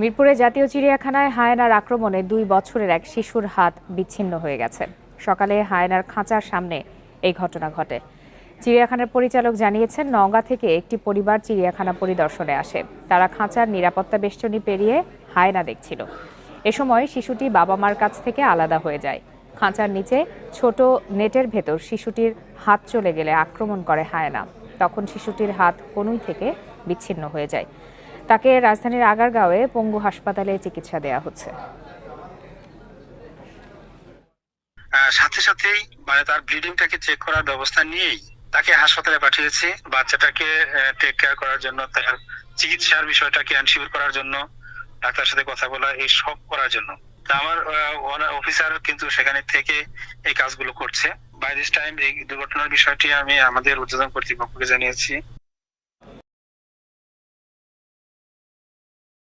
মিরপুরে জাতীয় চিড়িয়াখানায় হায়নার আক্রমণে দুই বছরের এক শিশুর হাত বিচ্ছিন্ন হয়ে গেছে। সকালে হায়নার খাঁচার সামনে এই ঘটনা ঘটে। চিড়িয়াখানার পরিচালক জানিয়েছেন, নওগাঁ থেকে একটি পরিবার চিড়িয়াখানা পরিদর্শনে আসে। তারা খাঁচার নিরাপত্তা বেষ্টনী পেরিয়ে হায়না দেখছিল। এ সময় শিশুটি বাবা মার কাছ থেকে আলাদা হয়ে যায়। খাঁচার নিচে ছোট নেটের ভেতর শিশুটির হাত চলে গেলে আক্রমণ করে হায়না। তখন শিশুটির হাত কনুই থেকে বিচ্ছিন্ন হয়ে যায়। তাকে রাজধানীর আগারগাঁওয়ে পঙ্গু হাসপাতালে চিকিৎসা দেওয়া হচ্ছে। সাথে সাথেই মানে তার ব্লিডিংটাকে চেক করার ব্যবস্থা নিয়েই তাকে হাসপাতালে পাঠিয়েছি। বাচ্চাটাকে টেক কেয়ার করার জন্য, তার চিকিৎসার বিষয়টাকে এনশিওর করার জন্য ডাক্তার সাথে কথা বলা, এই সব করার জন্য। আমার অফিসার কিন্তু সেখানে থেকে এই কাজগুলো করছে। বাই দিস টাইম এই দুর্ঘটনার বিষয়টি আমি আমাদের উদ্বোধন কর্তৃপক্ষকে জানিয়েছি।